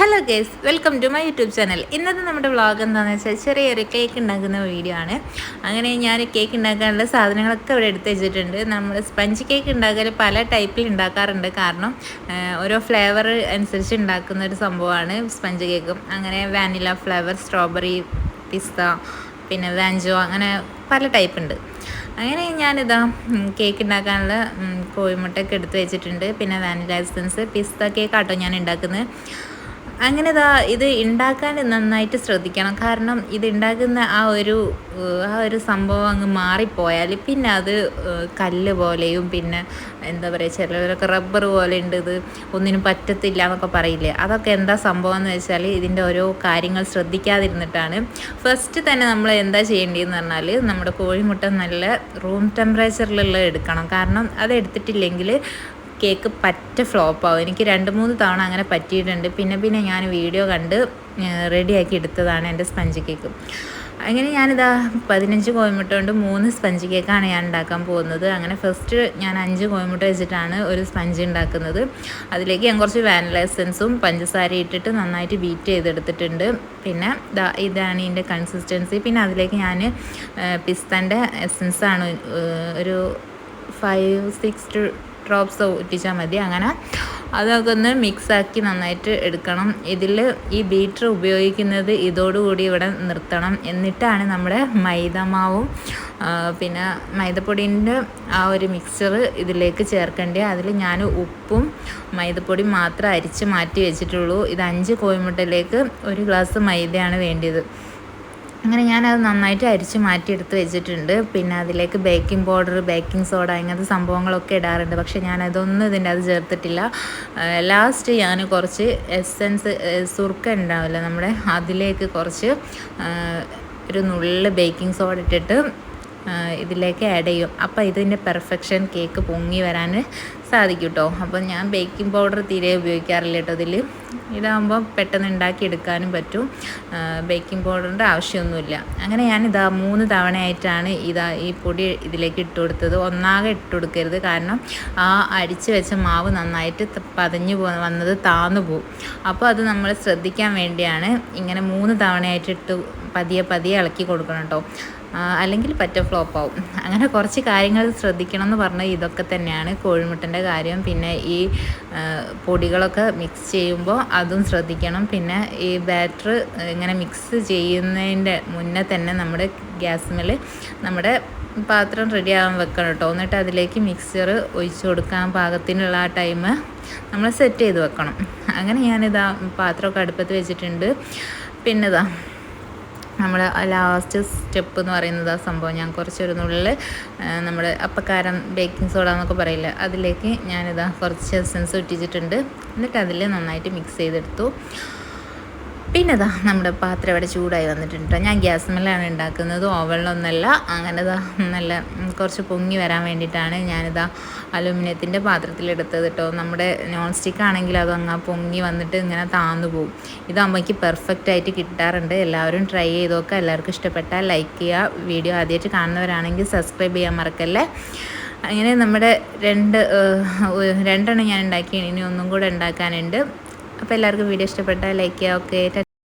Hello guys welcome to my YouTube channel ഇന്നത്തെ നമ്മുടെ vlog എന്താണെന്ന് വെച്ചാൽ ചെറിയൊരു കേക്ക് ഉണ്ടാക്കുന്ന വീഡിയോ ആണ്. അങ്ങനെ ഞാൻ കേക്ക് ഉണ്ടാക്കാനുള്ള സാധനങ്ങളൊക്കെ ഇവിടെ എടുത്ത് വെച്ചിട്ടുണ്ട്. നമ്മൾ സ്പഞ്ച് കേക്ക് ഉണ്ടാക്കൽ പല ടൈപ്പിൽ ഉണ്ടാക്കാറുണ്ട്. കാരണം ഓരോ ഫ്ലേവർ അനുസരിച്ച് ഉണ്ടാക്കുന്ന ഒരു സംഭവമാണ് സ്പഞ്ച് കേക്കും അങ്ങനെ വാനില ഫ്ലേവർ സ്ട്രോബെറി പിസ്ത പിന്നെ വാഞ്ചോ അങ്ങനെ പല ടൈപ്പ് ഉണ്ട്. അങ്ങനെ ഞാനിതാ കേക്ക് ഉണ്ടാക്കാനുള്ള കോഴിമുട്ടൊക്കെ എടുത്ത് വെച്ചിട്ടുണ്ട്. പിന്നെ വാനില എസൻസ് പിസ്ത കേക്കാട്ടോ ഞാൻ ഉണ്ടാക്കുന്നത്. അങ്ങനെ ഇതാ ഇത് ഉണ്ടാക്കാൻ നന്നായിട്ട് ശ്രദ്ധിക്കണം. കാരണം ഇത് ഉണ്ടാക്കുന്ന ആ ഒരു ആ ഒരു സംഭവം അങ്ങ് മാറിപ്പോയാൽ പിന്നെ അത് കല്ല് പോലെയും പിന്നെ എന്താ പറയുക ചിലവരൊക്കെ റബ്ബർ പോലെ ഉണ്ട് ഇത് ഒന്നിനും പറ്റത്തില്ല എന്നൊക്കെ പറയില്ലേ? അതൊക്കെ എന്താ സംഭവം എന്ന് വെച്ചാൽ ഇതിന്റെ ഓരോ കാര്യങ്ങൾ ശ്രദ്ധിക്കാതിരുന്നിട്ടാണ്. ഫസ്റ്റ് തന്നെ നമ്മൾ എന്താ ചെയ്യേണ്ടതെന്ന് പറഞ്ഞാൽ നമ്മുടെ കോഴിമുട്ട നല്ല റൂം ടെമ്പറേച്ചറിലുള്ള എടുക്കണം. കാരണം അത് എടുത്തിട്ടില്ലെങ്കിൽ കേക്ക് പറ്റ ഫ്ലോപ്പാവും എനിക്ക് രണ്ട് മൂന്ന് തവണ അങ്ങനെ പറ്റിയിട്ടുണ്ട്. പിന്നെ പിന്നെ ഞാൻ വീഡിയോ കണ്ട് റെഡിയാക്കി എടുത്തതാണ് എന്റെ സ്പഞ്ച് കേക്ക് അങ്ങനെ ഞാനിതാ പതിനഞ്ച് കോയമുട്ട കൊണ്ട് മൂന്ന് സ്പഞ്ച് കേക്കാണ് ഞാൻ ഉണ്ടാക്കാൻ പോകുന്നത്. അങ്ങനെ ഫസ്റ്റ് ഞാൻ അഞ്ച് കോയമുട്ട വെച്ചിട്ടാണ് ഒരു സ്പഞ്ച് ഉണ്ടാക്കുന്നത്. അതിലേക്ക് ഞാൻ കുറച്ച് വാനില എസൻസും പഞ്ചസാര ഇട്ടിട്ട് നന്നായിട്ട് ബീറ്റ് ചെയ്തെടുത്തിട്ടുണ്ട്. പിന്നെ ഇതാണ് ഇതിന്റെ കൺസിസ്റ്റൻസി പിന്നെ അതിലേക്ക് ഞാൻ പിസ്തന്റെ എസൻസാണ് ഒരു ഫൈവ് സിക്സ് ഡ്രോപ്സ് ഒറ്റിച്ചാൽ മതി. അങ്ങനെ അതൊക്കെ ഒന്ന് മിക്സാക്കി നന്നായിട്ട് എടുക്കണം. ഇതിൽ ഈ ബീറ്റർ ഉപയോഗിക്കുന്നത് ഇതോടുകൂടി ഇവിടെ നിർത്തണം. എന്നിട്ടാണ് നമ്മുടെ മൈദമാവും. പിന്നെ മൈദപ്പൊടിന്റെ ആ ഒരു മിക്സർ ഇതിലേക്ക് ചേർക്കേണ്ടത്. അതിൽ ഞാൻ ഉപ്പും മൈദപ്പൊടി മാത്രം അരിച്ച് മാറ്റി വെച്ചിട്ടുള്ളൂ. ഇത് അഞ്ച് കോഴിമുട്ടയിലേക്ക് ഒരു ഗ്ലാസ് മൈദയാണ് വേണ്ടിയത്. അങ്ങനെ ഞാനത് നന്നായിട്ട് അരിച്ച് മാറ്റിയെടുത്ത് വെച്ചിട്ടുണ്ട്. പിന്നെ അതിലേക്ക് ബേക്കിംഗ് പൗഡർ ബേക്കിംഗ് സോഡ ഇങ്ങനത്തെ സംഭവങ്ങളൊക്കെ ഇടാറുണ്ട്. പക്ഷേ ഞാനതൊന്നും ഇതിന്റെ അത് ചേർത്തിട്ടില്ല. ലാസ്റ്റ് ഞാൻ കുറച്ച് എസെൻസ് സുർക്ക ഉണ്ടാവില്ല. നമ്മുടെ അതിലേക്ക് കുറച്ച് ഒരു നുള്ളിൽ ബേക്കിംഗ് സോഡ ഇട്ടിട്ട് ഇതിലേക്ക് ആഡ് ചെയ്യും. അപ്പോൾ ഇതിന്റെ പെർഫെക്ഷൻ കേക്ക് പൊങ്ങി വരാൻ സാധിക്കും കേട്ടോ അപ്പോൾ ഞാൻ ബേക്കിംഗ് പൗഡർ തീരെ ഉപയോഗിക്കാറില്ല കേട്ടോ ഇതിൽ ഇതാകുമ്പോൾ പെട്ടെന്ന് ഉണ്ടാക്കിയെടുക്കാനും പറ്റും. ബേക്കിംഗ് പൗഡറിന്റെ ആവശ്യമൊന്നുമില്ല. അങ്ങനെ ഞാൻ ഇതാ മൂന്ന് തവണയായിട്ടാണ് ഇതാ ഈ പൊടി ഇതിലേക്ക് ഇട്ട് കൊടുത്തത്. ഒന്നാകെ ഇട്ട് കൊടുക്കരുത്. കാരണം ആ അടിച്ച് വെച്ച മാവ് നന്നായിട്ട് പതഞ്ഞു പോ വന്നത് താന്നു പോവും. അപ്പോൾ അത് നമ്മൾ ശ്രദ്ധിക്കാൻ വേണ്ടിയാണ് ഇങ്ങനെ മൂന്ന് തവണയായിട്ട് ഇട്ട് പതിയെ പതിയെ ഇളക്കി കൊടുക്കണം കേട്ടോ. അല്ലെങ്കിൽ പറ്റ ഫ്ലോപ്പ് ആവും. അങ്ങനെ കുറച്ച് കാര്യങ്ങൾ ശ്രദ്ധിക്കണം എന്ന് പറഞ്ഞത് ഇതൊക്കെ തന്നെയാണ്. കോഴിമുട്ടന്റെ കാര്യം പിന്നെ ഈ പൊടികളൊക്കെ മിക്സ് ചെയ്യുമ്പോൾ അതും ശ്രദ്ധിക്കണം. പിന്നെ ഈ ബാറ്റർ ഇങ്ങനെ മിക്സ് ചെയ്യുന്നതിന്റെ മുന്നേ തന്നെ നമ്മുടെ ഗ്യാസ്മേൽ നമ്മുടെ പാത്രം റെഡി ആവാൻ വെക്കണം കേട്ടോ എന്നിട്ട് അതിലേക്ക് മിക്സർ ഒഴിച്ചു കൊടുക്കാൻ പാകത്തിനുള്ള ആ ടൈം നമ്മൾ സെറ്റ് ചെയ്ത് വെക്കണം. അങ്ങനെ ഞാനിതാ പാത്രമൊക്കെ അടുപ്പത്ത് വെച്ചിട്ടുണ്ട്. പിന്നെ ഇതാ നമ്മുടെ ലാസ്റ്റ് സ്റ്റെപ്പ് എന്ന് പറയുന്നത് ആ സംഭവം ഞാൻ കുറച്ചൊരു നുള്ളിൽ നമ്മൾ അപ്പക്കാരം ബേക്കിംഗ് സോഡ എന്നൊക്കെ പറയില്ല അതിലേക്ക് ഞാനിതാ കുറച്ച് എസൻസ് ഇട്ടിച്ചിട്ടുണ്ട്. എന്നിട്ട് അതിൽ നന്നായിട്ട് മിക്സ് ചെയ്തെടുത്തു. പിന്നെ ഇതാ നമ്മുടെ പാത്രം ഇവിടെ ചൂടായി വന്നിട്ടുണ്ട്. ട്ടോ. ഞാൻ ഗ്യാസ് മേലാണ് ഉണ്ടാക്കുന്നത് ഓവനിലൊന്നല്ല അങ്ങനെ ഇതാ നല്ല കുറച്ച് പൊങ്ങി വരാൻ വേണ്ടിയിട്ടാണ് ഞാനിതാ അലുമിനിയത്തിന്റെ പാത്രത്തിലെടുത്തത് കേട്ടോ നമ്മുടെ നോൺ സ്റ്റിക്ക് ആണെങ്കിൽ അത് അങ്ങ് പൊങ്ങി വന്നിട്ട് ഇങ്ങനെ താന്നു പോകും ഇതാകുമ്പോൾ പെർഫെക്റ്റ് ആയിട്ട് കിട്ടാറുണ്ട്. എല്ലാവരും ട്രൈ ചെയ്ത് നോക്കുക എല്ലാവർക്കും ഇഷ്ടപ്പെട്ടാൽ ലൈക്ക് ചെയ്യുക. വീഡിയോ ആദ്യമായിട്ട് കാണുന്നവരാണെങ്കിൽ സബ്സ്ക്രൈബ് ചെയ്യാൻ മറക്കല്ലേ? അങ്ങനെ നമ്മുടെ രണ്ട് രണ്ടെണ്ണം ഞാൻ ഉണ്ടാക്കി ഇനി ഒന്നും കൂടെ ഉണ്ടാക്കാനുണ്ട്. അപ്പോൾ എല്ലാവർക്കും വീഡിയോ ഇഷ്ടപ്പെട്ടാൽ ലൈക്ക് ചെയ്യുക ഓക്കെ